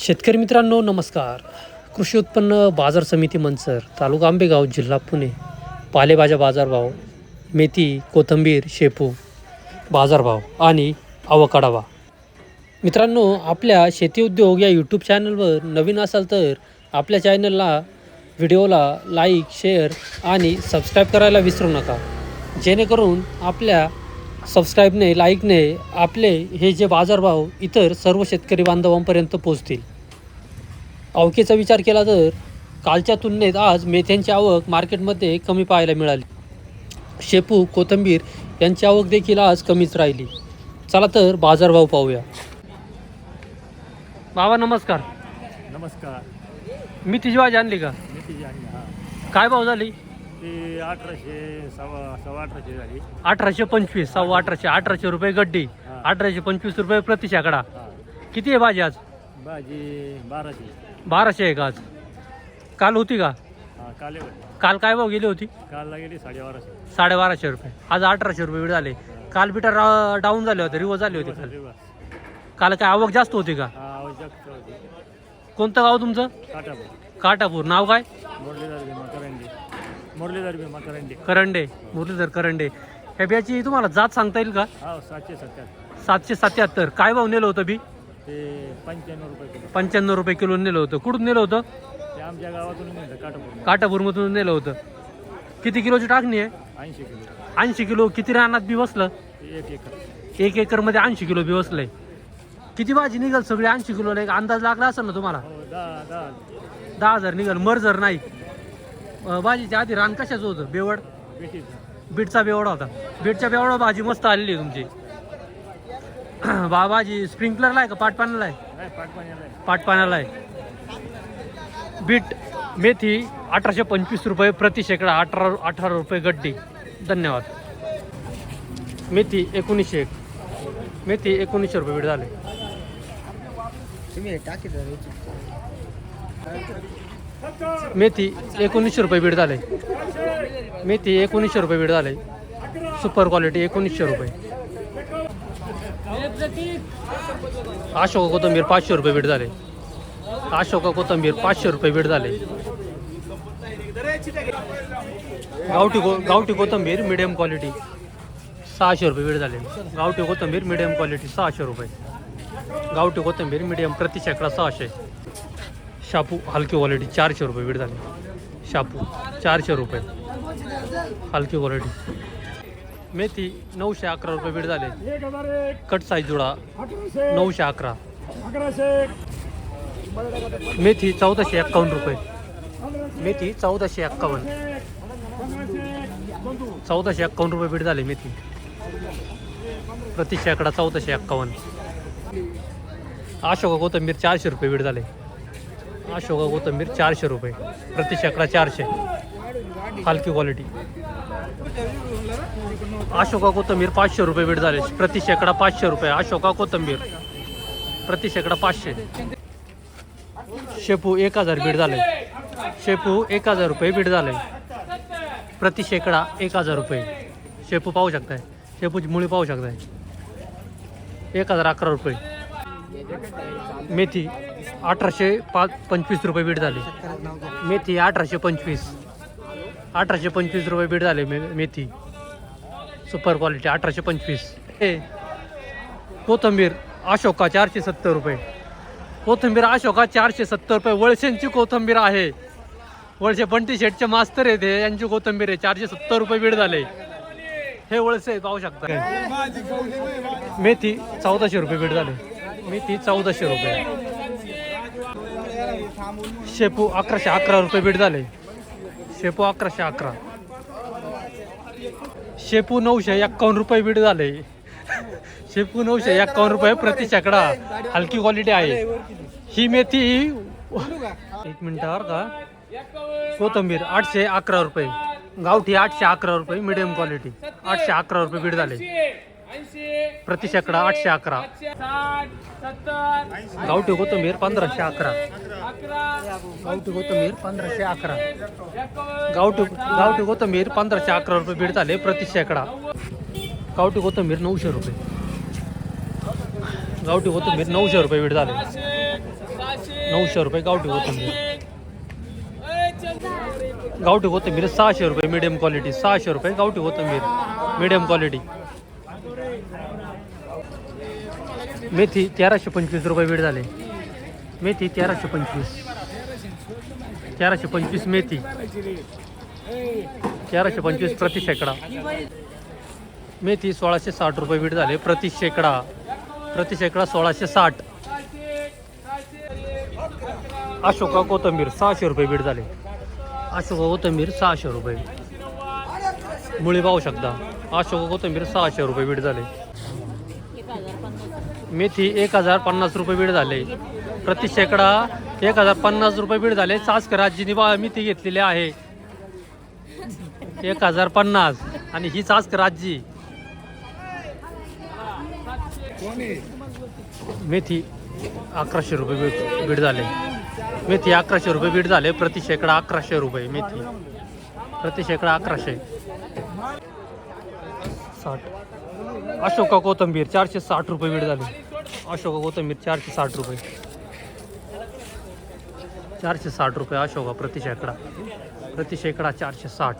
शेतकरी मित्रांनो नमस्कार. कृषी उत्पन्न बाजार समिती मंचर तालुका आंबेगाव जिल्हा पुणे. पालेभाज्या बाजारभाव मेथी कोथिंबीर शेपू बाजारभाव आणि आवकाडावा मित्रांनो आपल्या शेती उद्योग या यूट्यूब चॅनलवर नवीन असाल तर आपल्या चॅनलला व्हिडिओला लाईक शेअर आणि सबस्क्राईब करायला विसरू नका. जेणेकरून आपल्या सबस्क्राईबने लाईकने आपले हे जे बाजारभाव इतर सर्व शेतकरी बांधवांपर्यंत पोचतील आवकेचा विचार केला तर कालच्या तुलनेत आज मेथ्यांची आवक मार्केटमध्ये कमी पाहायला मिळाली. शेपू कोथिंबीर यांची आवक देखील आज कमीच राहिली. चला तर बाजारभाव पाहूया. बाबा नमस्कार. नमस्कार. मी तिची भाजी आणली का? मी तिची आणि हा. काय भाव झाली? ती अठराशे सव्वा सव्वा अठराशे झाली. अठराशे पंचवीस सव्वा अठराशे अठराशे रुपये गड्डी. अठराशे पंचवीस रुपये प्रति शेकडा हा. किती आहे भाजी आज? भाजी बाराशे. बाराशे आहे का आज? काल होती का? हा काल. काल काय भाव गेली होती? कालला गेली साडेबाराशे. साडेबाराशे रुपये. आज अठराशे रुपये बीड झाले. काल बिटर डाऊन झाले होते रिवर्स झाले होते काल. दिवस. काल काय आवक जास्त होती का? हा आवश्यक होती. कोणतं गाव तुमचं? काटापूर काटापूर नाव काय? मुरलीधर भीमा मुरलीधर भीमा करंडी. करंडे मुरलीधर करंडे. ह्या बियाची तुम्हाला जात सांगता येईल का? हा सातशे सत्त्याहत्तर सातशे सत्याहत्तर. काय भाव नेलं होतं बी? ते पंच्याण्णव रुपये किलो. पंच्याण्णव रुपये किलो नेलं होतं. कुठून नेलं होतं? ते आमच्या गावातून काटापूर काटापूरमधून नेलं होतं. किती किलोची टाकणी आहे? ऐंशी किलो. ऐंशी किलो. किती रानात बी बसलं? ते एक एकर. एक एकरमध्ये ऐंशी किलो बी बसलंय. किती भाजी निघाल सगळी ऐंशी किलोला? एक अंदाज लागला असेल ना तुम्हाला? हो दहा दहा दहा हजार निघाल. मर्जर नाही. अं, भाजीच्या आधी रान कशाचं होतं? बेवड? बेटीच बेवडा होता. बीटच्या बेवडा भाजी मस्त आलेली आहे तुमची. बा भाजी स्प्रिंकलरला आहे का? पाटपाण्याला आहे? नाही पाटपाण्याला आहे. पाटपाण्याला आहे. बीट मेथी अठराशे पंचवीस रुपये प्रति शेकडा अठरा अठरा रुपये गड्डी. धन्यवाद. मेथी एकोणीसशे एक. मेथी एकोणीसशे रुपये बीट झाले. मेथी एकोणीसशे रुपये बीट झाले. मेथी एकोणीसशे रुपये बीट झाले. सुपर क्वालिटी एकोणीसशे रुपये. अशोका कोथंबीर पाचशे रुपये बीड झाले. अशोका कोथंबीर पाचशे रुपये बीड झाले. गावठी को गावठी कोथंबीर मिडियम क्वालिटी सहाशे रुपये बीड झाले. गावठी कोथंबीर मिडियम क्वालिटी सहाशे रुपये. गावठी कोथंबीर मिडियम प्रति शेकडा सहाशे. शापू हलकी क्वालिटी चारशे रुपये बीट झाले. शापू चारशे रुपये. हलकी क्वालिटी मेथी नऊशे अकरा रुपये बीट झाले. कट साईज जुडा नऊशे अकरा. मेथी चौदाशे एक्कावन्न रुपये. मेथी चौदाशे एक्कावन्न. चौदाशे एक्कावन्न रुपये विड झाले मेथी. प्रति शेकडा चौदाशे एक्कावन्न. अशोका कोथंबीर चारशे रुपये विड झाले. अशोका कोथंबीर चारशे रुपये. प्रति शेकडा चारशे. हलकी क्वालिटी अशोका कोथंबीर पाचशे रुपये बीट झाले. प्रति शेकडा पाचशे रुपये. अशोका कोथंबीर. प्रति शेकडा पाचशे. शेपू एक हजार बीट झाले. शेपू एक हजार रुपये बीट झाले. प्रति शेकडा एक हजार रुपये. शेपू पाहू शकताय? शेपूची मुळी पाहू शकताय? एक हजार अकरा रुपये. मेथी अठराशे पाच पंचवीस रुपये बीट झाली. मेथी अठराशे पंचवीस. अठराशे पंचवीस रुपये बीट झाले मे मेथी. सुपर क्वालिटी अठराशे पंचवीस. हे कोथंबीर अशोका चारशे सत्तर रुपये. कोथंबीर अशोका चारशे सत्तर रुपये. वळशेंची कोथंबीर आहे. वळसे बंटी शेटचे मास्तर आहेत हे. यांची कोथंबीर आहे. चारशे सत्तर रुपये बीड झाले. हे वळसे पाहू शकता. मेथी चौदाशे रुपये बीड झाले. मेथी चौदाशे रुपये. शेपू अकराशे अकरा रुपये बीड झाले. शेपू अकराशे अकरा. शेपू नऊशे एक्कावन्न रुपये बीड झाले. शेपू नऊशे एक्कावन्न रुपये प्रतिशाकडा हलकी क्वालिटी आहे. ही मेथी एक मिनिटावर का? कोथंबीर आठशे अकरा रुपये. गावठी आठशे अकरा रुपये मिडियम क्वालिटी आठशे अकरा रुपये बीड झाले. प्रति शेकडा आठशे अकरा. गावठी कोथंबीर पंधराशे अकरा. गावठी कोथंबीर पंधराशे अकरा. गावठी गावठी कोथंबीर पंधराशे अकरा रुपये बीड झाले प्रति शेकडा गावठी कोथंबीर नऊशे रुपये. गावठी कोथंबीर नऊशे रुपये बीड झाले. नऊशे रुपये गावठी कोथिंबीर. गावठी कोथिंबीर सहाशे रुपये मिडियम क्वालिटी सहाशे रुपये गावठी कोथिंबीर. मिडियम क्वालिटी मेथी तेराशे पंचवीस रुपये बीड झाले. मेथी तेराशे पंचवीस. तेराशे पंचवीस मेथी. तेराशे पंचवीस प्रति शेकडा. मेथी सोळाशे साठ रुपये वीट झाले प्रति शेकडा. प्रति शेकडा सोळाशे साठ. अशोका कोथंबीर सहाशे रुपये बीट झाले. अशोका कोथंबीर सहाशे रुपये. मुळी पाहू शकता. अशोका कोथंबीर सहाशे रुपये बीट झाले. मेथी एक हजार पन्नास रुपये बीड झाले. प्रति शेकडा एक हजार पन्नास रुपये बीड झाले. चासकर आजीनी बा मेथी घेतलेली आहे. एक हजार पन्नास. आणि ही चासकर आजी. मेथी अकराशे रुपये बीड बीड झाले. मेथी अकराशे रुपये बीड झाले. प्रति शेकडा अकराशे रुपये मेथी. प्रति शेकडा अकराशे. साठ. अशोका कोथंबीर चारशे साठ रुपये वेळ झाली. अशोका कोथंबीर चारशे साठ रुपये. चारशे साठ रुपये अशोका प्रतिशेकडा प्रतिशेकडा चारशे साठ.